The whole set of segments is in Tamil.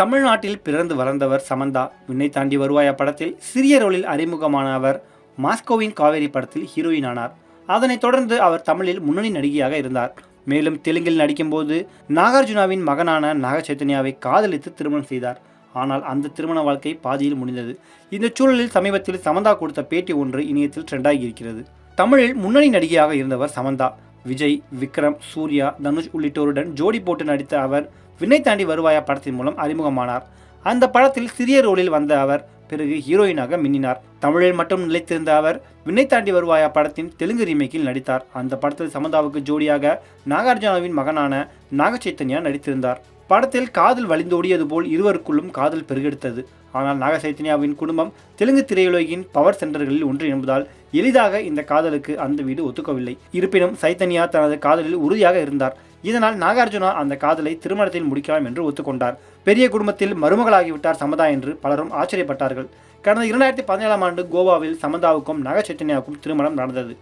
தமிழ்நாட்டில் பிறந்து வளர்ந்தவர் சமந்தா. விண்ணை தாண்டி வருவாயா படத்தில் சிறிய ரோலில் அறிமுகமான அவர் மாஸ்கோவின் காவேரி படத்தில் ஹீரோயின் ஆனார். அதனைத் தொடர்ந்து அவர் தமிழில் முன்னணி நடிகையாக இருந்தார். மேலும் தெலுங்கில் நடிக்கும்போது நாகார்ஜுனாவின் மகனான நாகச்சைத்தன்யாவை காதலித்து திருமணம் செய்தார். ஆனால் அந்த திருமண வாழ்க்கை பாதியில் முடிந்தது. இந்த சூழலில் சமீபத்தில் சமந்தா கொடுத்த பேட்டி ஒன்று இணையத்தில் ட்ரெண்டாகி இருக்கிறது. தமிழில் முன்னணி நடிகையாக இருந்தவர் சமந்தா. விஜய் விக்ரம் சூர்யா தனுஷ் உள்ளிட்டோருடன் ஜோடி போட்டு நடித்த அவர் விண்ணை தாண்டி வருவாயா படத்தின் மூலம் அறிமுகமானார். அந்த படத்தில் சிறிய ரோலில் வந்த அவர் பிறகு ஹீரோயினாக மின்னினார். தமிழில் மட்டும் நிலைத்திருந்த அவர் விண்ணை தாண்டி வருவாயா படத்தின் தெலுங்கு ரீமேக்கில் நடித்தார். அந்த படத்தில் சமந்தாவுக்கு ஜோடியாக நாகார்ஜுனாவின் மகனான நாகச்சைத்தன்யா நடித்திருந்தார். படத்தில் காதல் வழிந்தோடியது போல் இருவருக்குள்ளும் காதல் பெருகெடுத்தது. ஆனால் நாக சைத்தன்யாவின் குடும்பம் தெலுங்கு திரையுலகின் பவர் சென்டர்களில் ஒன்று என்பதால் எளிதாக இந்த காதலுக்கு அந்த வீடு ஒத்துக்கவில்லை. இருப்பினும் சைத்தன்யா தனது காதலில் உறுதியாக இருந்தார். இதனால் நாகார்ஜுனா அந்த காதலை திருமணத்தில் முடிக்கலாம் என்று ஒத்துக்கொண்டார். பெரிய குடும்பத்தில் மருமகளாகிவிட்டார் சமதா என்று பலரும் ஆச்சரியப்பட்டார்கள். கடந்த இரண்டாயிரத்தி பதினேழாம் ஆண்டு கோவாவில் சமந்தாவுக்கும் நாக சைத்தன்யாவுக்கும் திருமணம் நடந்தது.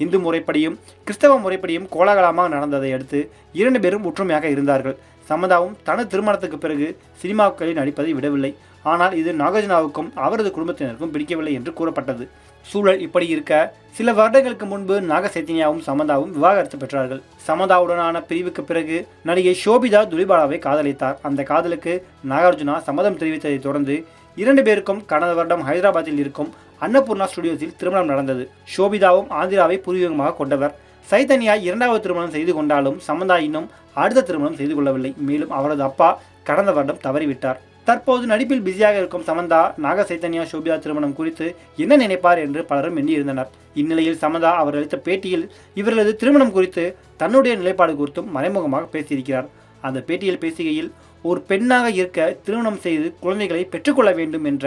இந்து முறைப்படியும் கிறிஸ்தவ முறைப்படியும் கோலாகலமாக நடந்ததை அடுத்து இரண்டு பேரும் ஒற்றுமையாக இருந்தார்கள். சமதாவும் தனது திருமணத்துக்கு பிறகு சினிமாக்களில் நடிப்பதை விடவில்லை. ஆனால் இது நாகார்ஜுனாவுக்கும் அவரது குடும்பத்தினருக்கும் பிடிக்கவில்லை என்று கூறப்பட்டது. சூழல் இப்படி இருக்க சில வருடங்களுக்கு முன்பு நாக சைத்தன்யாவும் சமந்தாவும் விவாகரத்து பெற்றார்கள். சமந்தாவுடனான பிரிவுக்கு பிறகு நடிகை ஷோபிதா துலிபாலாவை காதலித்தார். அந்த காதலுக்கு நாகார்ஜுனா சம்மதம் தெரிவித்ததைத் தொடர்ந்து இரண்டு பேருக்கும் கடந்த வருடம் ஹைதராபாத்தில் இருக்கும் அன்னபூர்ணா ஸ்டுடியோஸில் திருமணம் நடந்தது. ஷோபிதாவும் ஆந்திராவை பூர்வீகமாக கொண்டவர். சைதன்யா இரண்டாவது திருமணம் செய்து கொண்டாலும் சமந்தா இன்னும் அடுத்த திருமணம் செய்து கொள்ளவில்லை. மேலும் அவரது அப்பா கடந்த வருடம் தவறிவிட்டார். தற்போது நடிப்பில் பிஸியாக இருக்கும் சமந்தா நாக சைத்தன்யா ஷோபியா திருமணம் குறித்து என்ன நினைப்பார் என்று பலரும் எண்ணியிருந்தனர். இந்நிலையில் சமந்தா அவர் அளித்த பேட்டியில் இவர்களது திருமணம் குறித்து தன்னுடைய நிலைப்பாடு குறித்தும் மறைமுகமாக பேசியிருக்கிறார். அந்த பேட்டியில் பேசுகையில் ஒரு பெண்ணாக இருக்க திருமணம் செய்து குழந்தைகளை பெற்றுக்கொள்ள வேண்டும் என்ற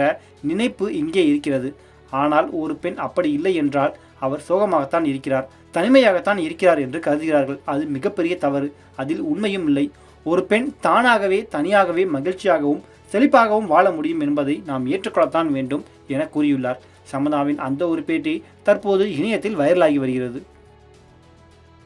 நினைப்பு இங்கே இருக்கிறது. ஆனால் ஒரு பெண் அப்படி இல்லை என்றால் அவர் சோகமாகத்தான் இருக்கிறார் தனிமையாகத்தான் இருக்கிறார் என்று கருதுகிறார்கள். அது மிகப்பெரிய தவறு. அதில் உண்மையும் இல்லை. ஒரு பெண் தானாகவே தனியாகவே மகிழ்ச்சியாகவும் செழிப்பாகவும் வாழ முடியும் என்பதை நாம் ஏற்றுக்கொள்ளத்தான் வேண்டும் என கூறியுள்ளார். சமதாவின் அந்த ஒரு பேட்டி தற்போது இணையத்தில் வைரலாகி வருகிறது.